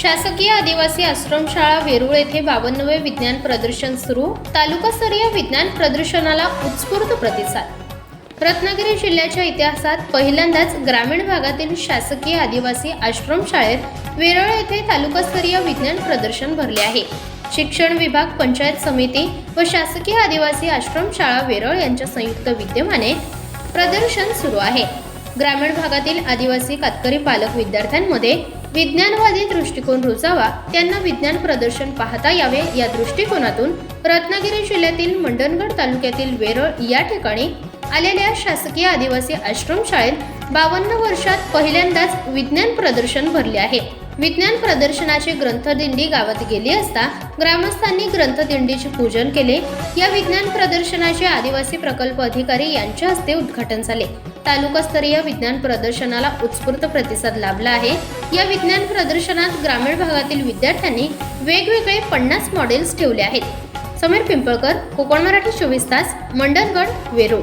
शासकीय आदिवासी आश्रमशाळा वेरूळ येथे बावन्नवे विज्ञान प्रदर्शन सुरू. तालुकास्तरीय विज्ञान प्रदर्शनाला उत्स्फूर्त प्रतिसाद. रत्नागिरी जिल्ह्याच्या इतिहासात पहिल्यांदाच ग्रामीण भागातील शासकीय आदिवासी आश्रमशाळेत वेरळ येथे तालुकास्तरीय विज्ञान प्रदर्शन भरले आहे. शिक्षण विभाग पंचायत समिती व शासकीय आदिवासी आश्रमशाळा वेरळ यांच्या संयुक्त विद्यमाने प्रदर्शन सुरू आहे. ग्रामीण भागातील आदिवासी कातकरी पालक विद्यार्थ्यांमध्ये विज्ञानवादी दृष्टिकोन रुजावा त्यांना विज्ञान प्रदर्शन पाहता यावे या दृष्टिकोनातून रत्नागिरी जिल्ह्यातील मंडणगड तालुक्यातील वेरळ या ठिकाणी आलेल्या शासकीय आदिवासी आश्रमशाळेत बावन्न वर्षात पहिल्यांदाच विज्ञान प्रदर्शन भरले आहे. विज्ञान प्रदर्शनाची ग्रंथदिंडी गावात गेली असता ग्रामस्थांनी ग्रंथदिंडीचे पूजन केले. या विज्ञान प्रदर्शनाचे आदिवासी प्रकल्प अधिकारी यांच्या हस्ते उद्घाटन झाले. तालुकास्तरीय विज्ञान प्रदर्शनाला उत्स्फूर्त प्रतिसाद लाभला आहे. या विज्ञान प्रदर्शनात ग्रामीण भागातील विद्यार्थ्यांनी वेगवेगळे पन्नास मॉडेल्स ठेवले आहेत. समीर पिंपळकर कोकण मराठी चोवीस तास मंडणगड वेरूळ.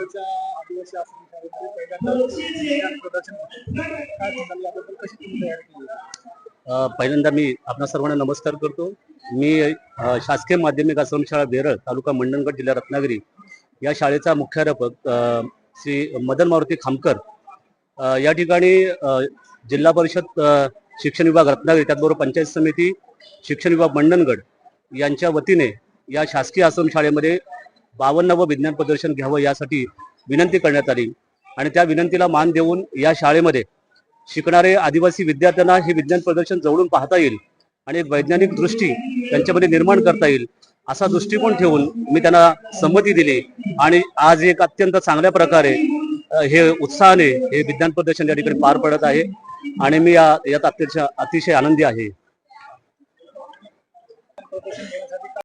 मुंबईच्या आदिवासी पहिल्यांदा मी आपणा सर्वांना नमस्कार करतो. मी शासकीय माध्यमिक आश्रमशाळा बेरळ तालुका मंडणगड जिल्हा रत्नागिरी या शाळेचा मुख्याध्यापक श्री मदन मारुती खामकर. या ठिकाणी जिल्हा परिषद शिक्षण विभाग रत्नागिरी त्याचबरोबर पंचायत समिती शिक्षण विभाग मंडणगड यांच्या वतीने या शासकीय आश्रमशाळेमध्ये बावन्नावं विज्ञान प्रदर्शन घ्यावं यासाठी विनंती करण्यात आली. आणि त्या विनंतीला मान देऊन या शाळेमध्ये शिकणारे आदिवासी विद्यार्थ्यांना हे विज्ञान प्रदर्शन जवळून पाहता येईल आणि एक वैज्ञानिक दृष्टी त्यांच्यामध्ये निर्माण करता येईल असा दृष्टिकोन ठेवून मी त्यांना संमती दिली. आणि आज एक अत्यंत चांगल्या प्रकारे हे उत्साहाने हे विज्ञान प्रदर्शन या ठिकाणी पार पडत आहे आणि मी यात अतिशय अतिशय आनंदी आहे.